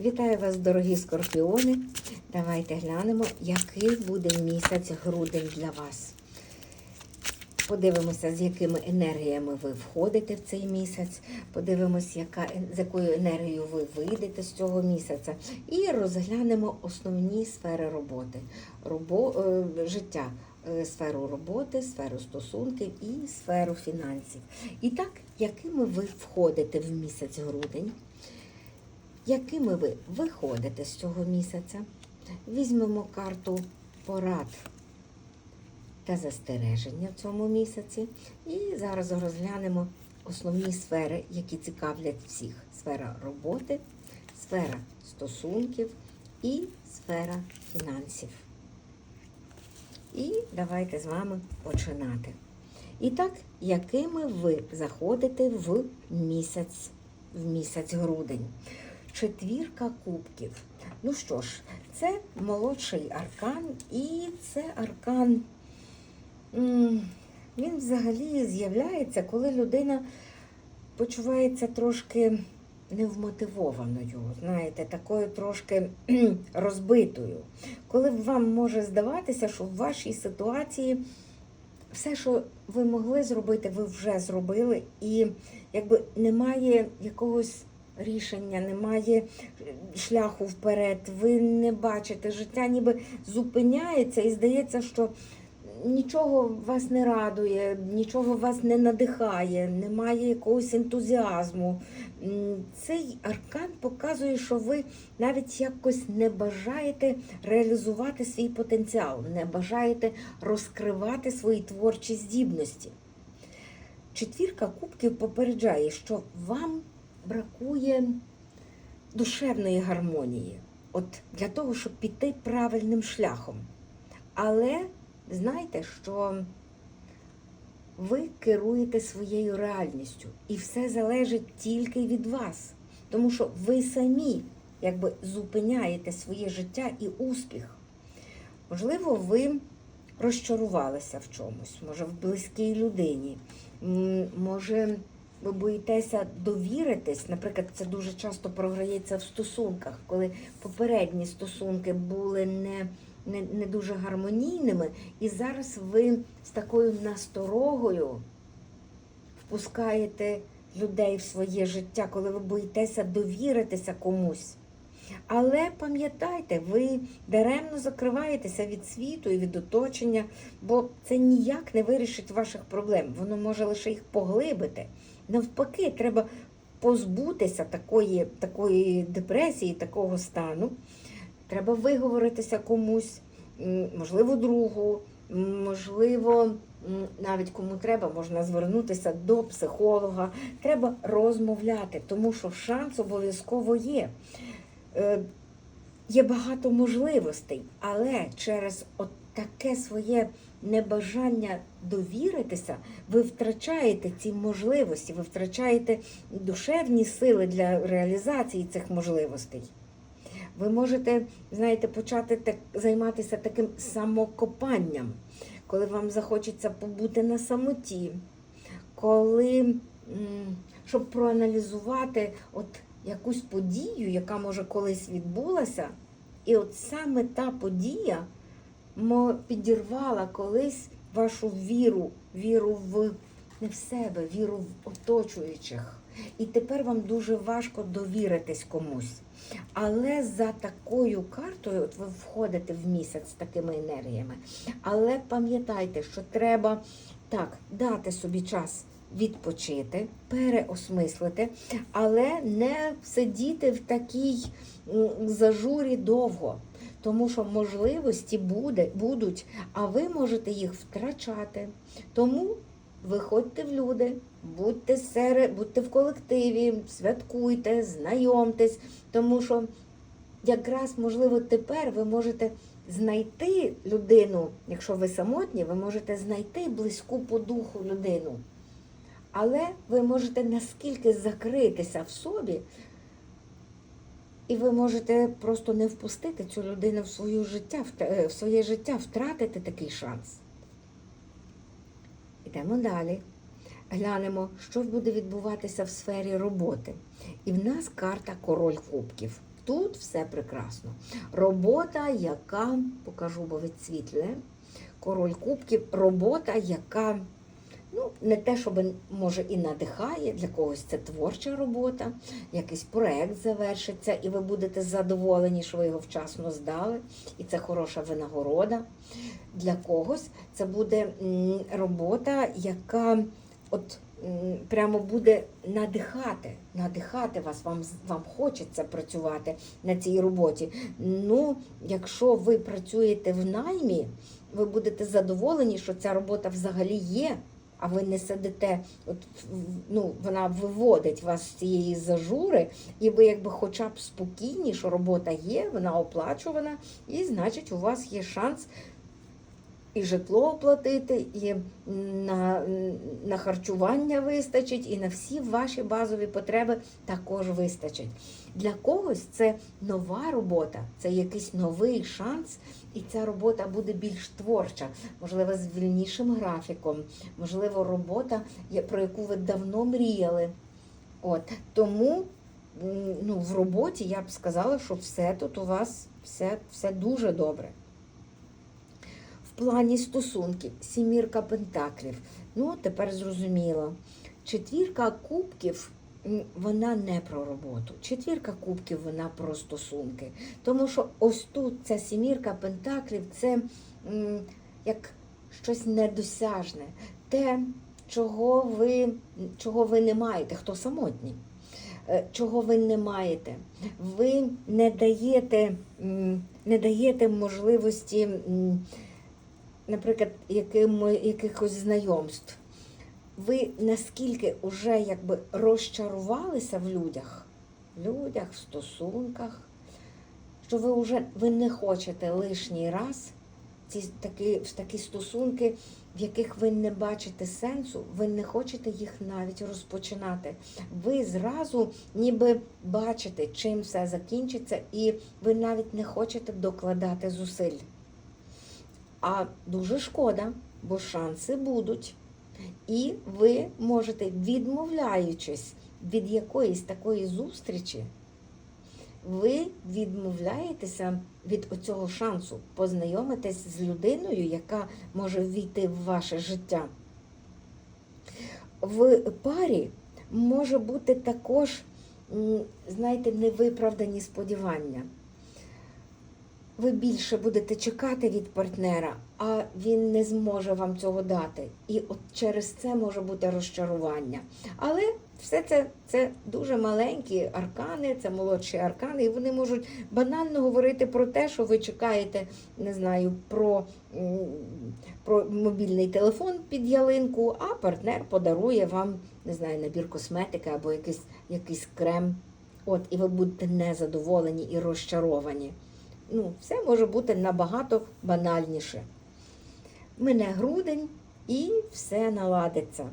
Вітаю вас, дорогі скорпіони. Давайте глянемо, який буде місяць грудень для вас. Подивимося, з якими енергіями ви входите в цей місяць. Подивимося, яка, з якою енергією ви вийдете з цього місяця. І розглянемо основні сфери роботи, Робо, е, життя, е, сферу роботи, сферу стосунків і сферу фінансів. І так, якими ви входите в місяць грудень? Якими ви виходите з цього місяця. Візьмемо карту порад та застереження в цьому місяці. І зараз розглянемо основні сфери, які цікавлять всіх: сфера роботи, сфера стосунків і сфера фінансів. І давайте з вами починати. І так, якими ви заходите в місяць, в місяць грудень? Четвірка кубків. Ну що ж, це молодший аркан, і це аркан, він взагалі з'являється, коли людина почувається трошки невмотивованою, знаєте, такою трошки розбитою. Коли вам може здаватися, що в вашій ситуації все, що ви могли зробити, ви вже зробили, і якби немає якогось рішення, немає шляху вперед, ви не бачите, життя ніби зупиняється і здається, що нічого вас не радує, нічого вас не надихає, немає якогось ентузіазму. Цей аркан показує, що ви навіть якось не бажаєте реалізувати свій потенціал, не бажаєте розкривати свої творчі здібності. Четвірка кубків попереджає, що вам бракує душевної гармонії, от для того, щоб піти правильним шляхом. Але знайте, що ви керуєте своєю реальністю, і все залежить тільки від вас, тому що ви самі якби зупиняєте своє життя і успіх. Можливо, ви розчарувалися в чомусь, може, в близькій людині, може, ви боїтеся довіритись. Наприклад, це дуже часто програється в стосунках, коли попередні стосунки були не, не, не дуже гармонійними, і зараз ви з такою насторогою впускаєте людей в своє життя, коли ви боїтеся довіритися комусь. Але пам'ятайте, ви даремно закриваєтеся від світу і від оточення, бо це ніяк не вирішить ваших проблем. Воно може лише їх поглибити. Навпаки, треба позбутися такої, такої депресії, такого стану. Треба виговоритися комусь, можливо, другу, можливо, навіть кому треба, можна звернутися до психолога. Треба розмовляти, тому що шанс обов'язково є. Е, Є багато можливостей, але через от таке своє небажання довіритися, ви втрачаєте ці можливості, ви втрачаєте душевні сили для реалізації цих можливостей. Ви можете, знаєте, почати так, займатися таким самокопанням, коли вам захочеться побути на самоті, коли, щоб проаналізувати от якусь подію, яка може колись відбулася, і от саме та подія підірвала колись вашу віру, віру в не в себе, віру в оточуючих. І тепер вам дуже важко довіритись комусь. Але за такою картою, от ви входите в місяць з такими енергіями. Але пам'ятайте, що треба так дати собі час відпочити, переосмислити, але не сидіти в такій зажурі довго. Тому що можливості буде, будуть, а ви можете їх втрачати. Тому виходьте в люди, будьте серед, будьте в колективі, святкуйте, знайомтесь, тому що якраз, можливо, тепер ви можете знайти людину, якщо ви самотні, ви можете знайти близьку по духу людину. Але ви можете наскільки закритися в собі, і ви можете просто не впустити цю людину в своє життя, е, в своє життя, втратити такий шанс. Йдемо далі. Глянемо, що буде відбуватися в сфері роботи. І в нас карта король кубків. тут все прекрасно. Робота, яка, покажу, бо відсвітлює, король кубків, робота, яка ну, не те, щоб може і надихає, для когось це творча робота, якийсь проект завершиться, і ви будете задоволені, що ви його вчасно здали, і це хороша винагорода. Для когось це буде робота, яка от прямо буде надихати, надихати вас, вам, вам хочеться працювати на цій роботі. Ну, якщо ви працюєте в наймі, ви будете задоволені, що ця робота взагалі є. А ви не сидите, от ну вона виводить вас з цієї зажури, і ви якби хоча б спокійні, що робота є, вона оплачувана, і значить у вас є шанс і житло оплатити, і на, на харчування вистачить, і на всі ваші базові потреби також вистачить. Для когось це нова робота, це якийсь новий шанс, і ця робота буде більш творча, можливо, з вільнішим графіком, можливо, робота, про яку ви давно мріяли. От тому ну, в роботі я б сказала, що все тут у вас все, все дуже добре. Плані стосунків, сімірка пентаклів. Ну, тепер зрозуміло. Четвірка кубків вона не про роботу. Четвірка кубків вона про стосунки. Тому що ось тут ця сімірка пентаклів це як щось недосяжне, те, чого ви, чого ви не маєте, хто самотній. Е, Чого ви не маєте? Ви не даєте, не даєте можливості, наприклад, яким, якихось знайомств. Ви наскільки вже якби розчарувалися в людях, в людях, в стосунках, що ви вже ви не хочете лишній раз ці такі, такі стосунки, в яких ви не бачите сенсу, ви не хочете їх навіть розпочинати. Ви зразу ніби бачите, чим все закінчиться, і ви навіть не хочете докладати зусиль. А дуже шкода, бо шанси будуть. І ви можете, відмовляючись від якоїсь такої зустрічі, ви відмовляєтеся від оцього шансу познайомитись з людиною, яка може війти в ваше життя. В парі може бути також, знаєте, невиправдані сподівання. Ви більше будете чекати від партнера, а він не зможе вам цього дати. І от через це може бути розчарування. Але все це, це дуже маленькі аркани, це молодші аркани, і вони можуть банально говорити про те, що ви чекаєте, не знаю, про, про мобільний телефон під ялинку, а партнер подарує вам, не знаю, набір косметики або якийсь, якийсь крем. От, і ви будете незадоволені і розчаровані. Ну, все може бути набагато банальніше. Мине грудень і все наладиться.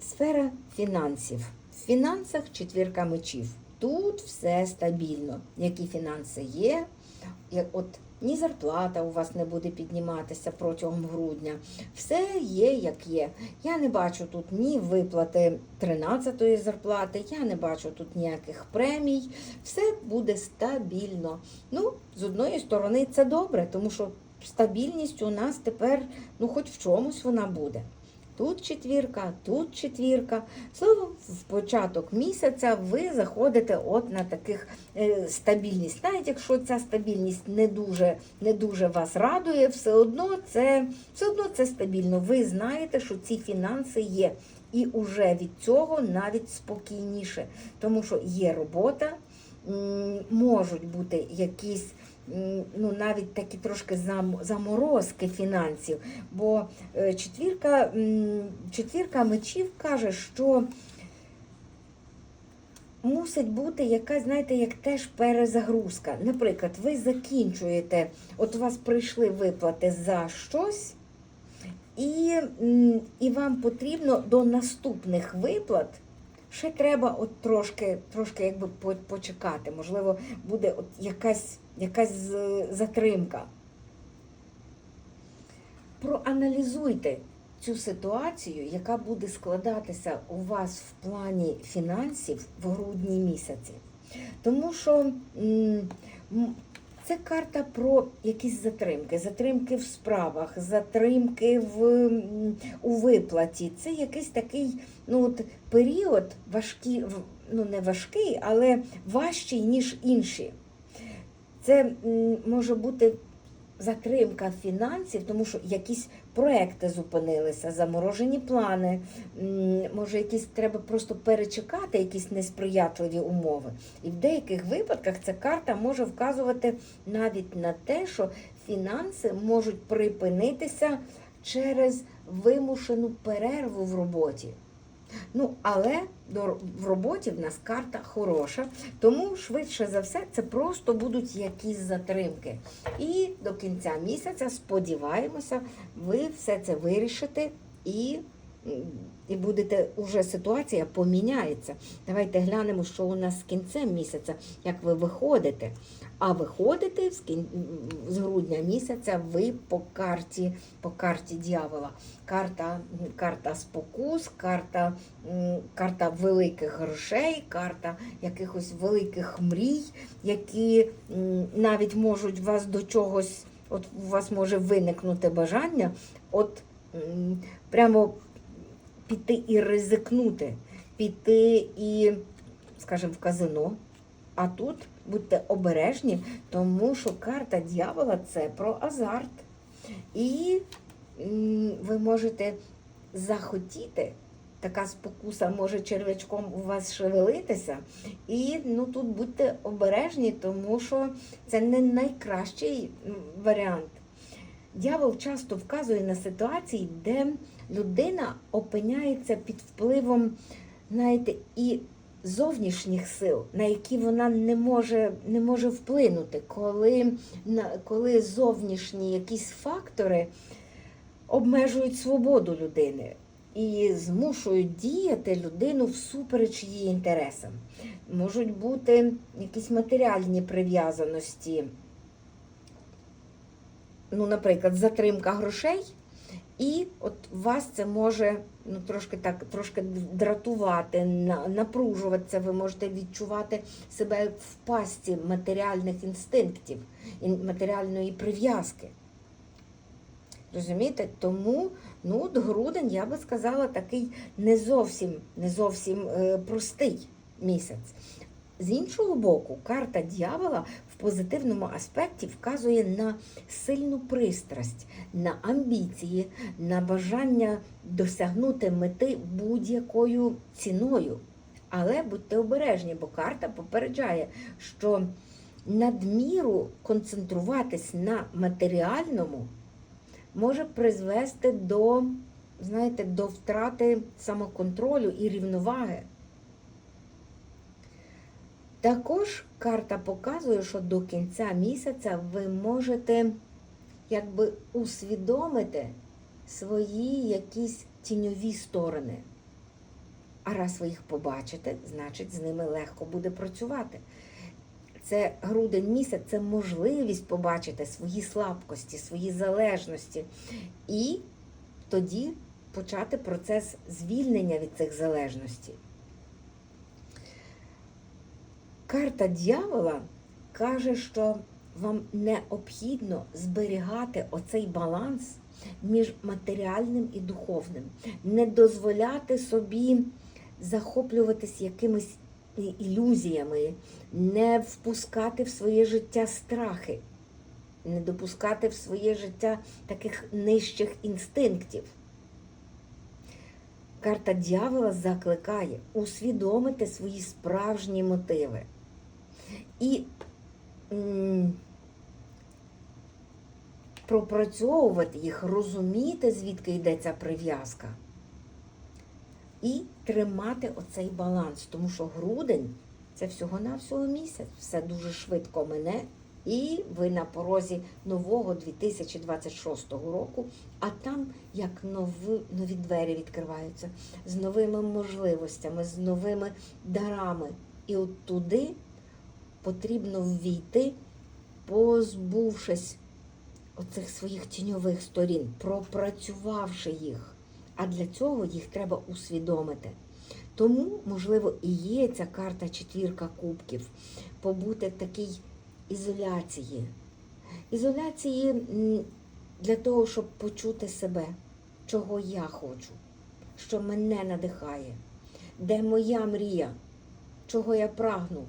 Сфера фінансів. В фінансах четвірка мечів. Тут все стабільно. Які фінанси є, от ні зарплата у вас не буде підніматися протягом грудня. Все є, як є. Я не бачу тут ні виплати 13-ї зарплати, я не бачу тут ніяких премій. Все буде стабільно. Ну, з одної сторони, це добре, тому що стабільність у нас тепер, ну, хоч в чомусь вона буде. Тут четвірка, тут четвірка. Словом, в початок місяця ви заходите от на таких е, стабільність. Навіть якщо ця стабільність не дуже, не дуже вас радує, все одно це все одно це стабільно. Ви знаєте, що ці фінанси є. І уже від цього навіть спокійніше, тому що є робота, можуть бути якісь ну, навіть такі трошки заморозки фінансів. Бо е, четвірка, четвірка мечів каже, що мусить бути якась, знаєте, як теж перезагрузка. Наприклад, ви закінчуєте, от у вас прийшли виплати за щось. І, і вам потрібно до наступних виплат ще треба от трошки, трошки якби почекати. Можливо, буде от якась, якась затримка. Проаналізуйте цю ситуацію, яка буде складатися у вас в плані фінансів в грудні місяці. Тому що це карта про якісь затримки, затримки в справах, затримки в, у виплаті. Це якийсь такий ну, от, період важкий, ну не важкий, але важчий, ніж інші. Це може бути затримка фінансів, тому що якісь проекти зупинилися, заморожені плани. Може, якісь треба просто перечекати якісь несприятливі умови. І в деяких випадках ця карта може вказувати навіть на те, що фінанси можуть припинитися через вимушену перерву в роботі. Ну, але в роботі в нас карта хороша, тому швидше за все це просто будуть якісь затримки. І до кінця місяця, сподіваємося, ви все це вирішите і, і будете уже ситуація поміняється. Давайте глянемо, що у нас з кінцем місяця, як ви виходите. А виходите з, грудня місяця ви по карті, по карті дьявола. Карта, карта спокус, карта, карта великих грошей, карта якихось великих мрій, які навіть можуть вас до чогось, от у вас може виникнути бажання, от прямо піти і ризикнути, піти і, скажімо, в казино. А тут будьте обережні, тому що карта дьявола це про азарт. І ви можете захотіти, така спокуса може червячком у вас шевелитися. І ну, тут будьте обережні, тому що це не найкращий варіант. Дьявол часто вказує на ситуації, де людина опиняється під впливом, знаєте, і зовнішніх сил, на які вона не може, не може вплинути, коли, коли зовнішні якісь фактори обмежують свободу людини і змушують діяти людину всупереч її інтересам. Можуть бути якісь матеріальні прив'язаності, ну, наприклад, затримка грошей. І от вас це може ну, трошки так трошки дратувати, на- напружуватися. Ви можете відчувати себе в пасті матеріальних інстинктів, ін- матеріальної прив'язки. Розумієте? Тому ну, грудень, я би сказала, такий не зовсім, не зовсім е, простий місяць. З іншого боку, карта дьявола в позитивному аспекті вказує на сильну пристрасть, на амбіції, на бажання досягнути мети будь-якою ціною. Але будьте обережні, бо карта попереджає, що надміру концентруватись на матеріальному може призвести до, знаєте, до втрати самоконтролю і рівноваги. Також карта показує, що до кінця місяця ви можете якби усвідомити свої якісь тіньові сторони. А раз ви їх побачите, значить з ними легко буде працювати. Це грудень місяць, це можливість побачити свої слабкості, свої залежності. І тоді почати процес звільнення від цих залежностей. Карта дьявола каже, що вам необхідно зберігати оцей баланс між матеріальним і духовним, не дозволяти собі захоплюватись якимись ілюзіями, не впускати в своє життя страхи, не допускати в своє життя таких нижчих інстинктів. Карта дьявола закликає усвідомити свої справжні мотиви. І пропрацьовувати їх, розуміти, звідки йде ця прив'язка. І тримати оцей баланс, тому що грудень це всього-навсього місяць, все дуже швидко мине, і ви на порозі нового 2026 року, а там як нові, нові двері відкриваються з новими можливостями, з новими дарами. І от туди потрібно ввійти, позбувшись оцих своїх тіньових сторін, пропрацювавши їх. А для цього їх треба усвідомити. Тому, можливо, і є ця карта четвірка кубків, побути в такій ізоляції. Ізоляції для того, щоб почути себе, чого я хочу, що мене надихає, де моя мрія, чого я прагну.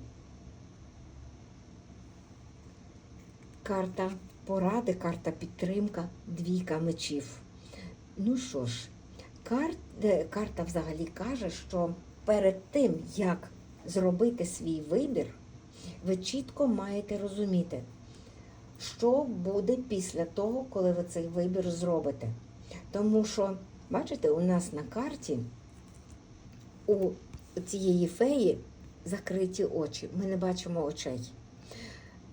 Карта поради, карта підтримка, двійка мечів. Ну що ж, кар... е, карта взагалі каже, що перед тим, як зробити свій вибір, ви чітко маєте розуміти, що буде після того, коли ви цей вибір зробите. Тому що, бачите, у нас на карті у цієї феї закриті очі. Ми не бачимо очей.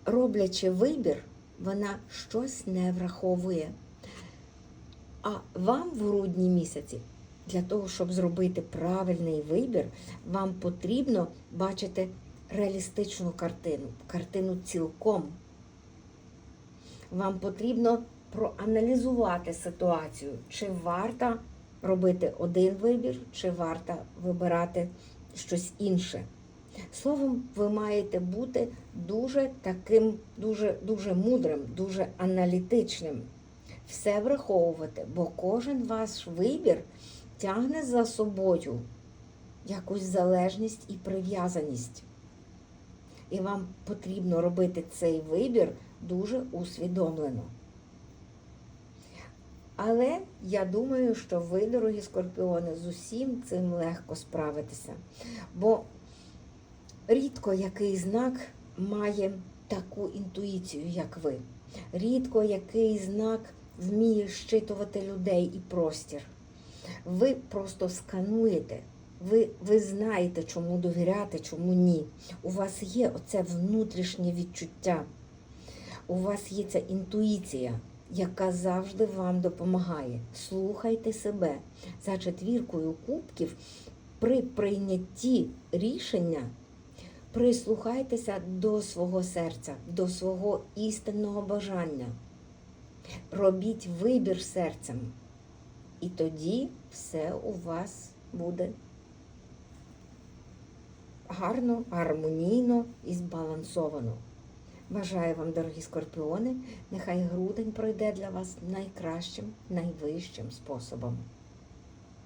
Роблячи вибір, вона щось не враховує. А вам в грудні місяці, для того, щоб зробити правильний вибір, вам потрібно бачити реалістичну картину, картину цілком. Вам потрібно проаналізувати ситуацію, чи варто робити один вибір, чи варто вибирати щось інше. Словом, ви маєте бути дуже таким, дуже, дуже мудрим, дуже аналітичним. Все враховувати, бо кожен ваш вибір тягне за собою якусь залежність і прив'язаність. І вам потрібно робити цей вибір дуже усвідомлено. Але я думаю, що ви, дорогі скорпіони, з усім цим легко справитеся. Бо рідко який знак має таку інтуїцію, як ви. Рідко який знак вміє щитувати людей і простір. Ви просто скануєте, ви, ви знаєте, чому довіряти, чому ні. У вас є оце внутрішнє відчуття. У вас є ця інтуїція, яка завжди вам допомагає. Слухайте себе за четвіркою кубків при прийнятті рішення. Прислухайтеся до свого серця, до свого істинного бажання. Робіть вибір серцем. І тоді все у вас буде гарно, гармонійно і збалансовано. Бажаю вам, дорогі скорпіони, нехай грудень пройде для вас найкращим, найвищим способом.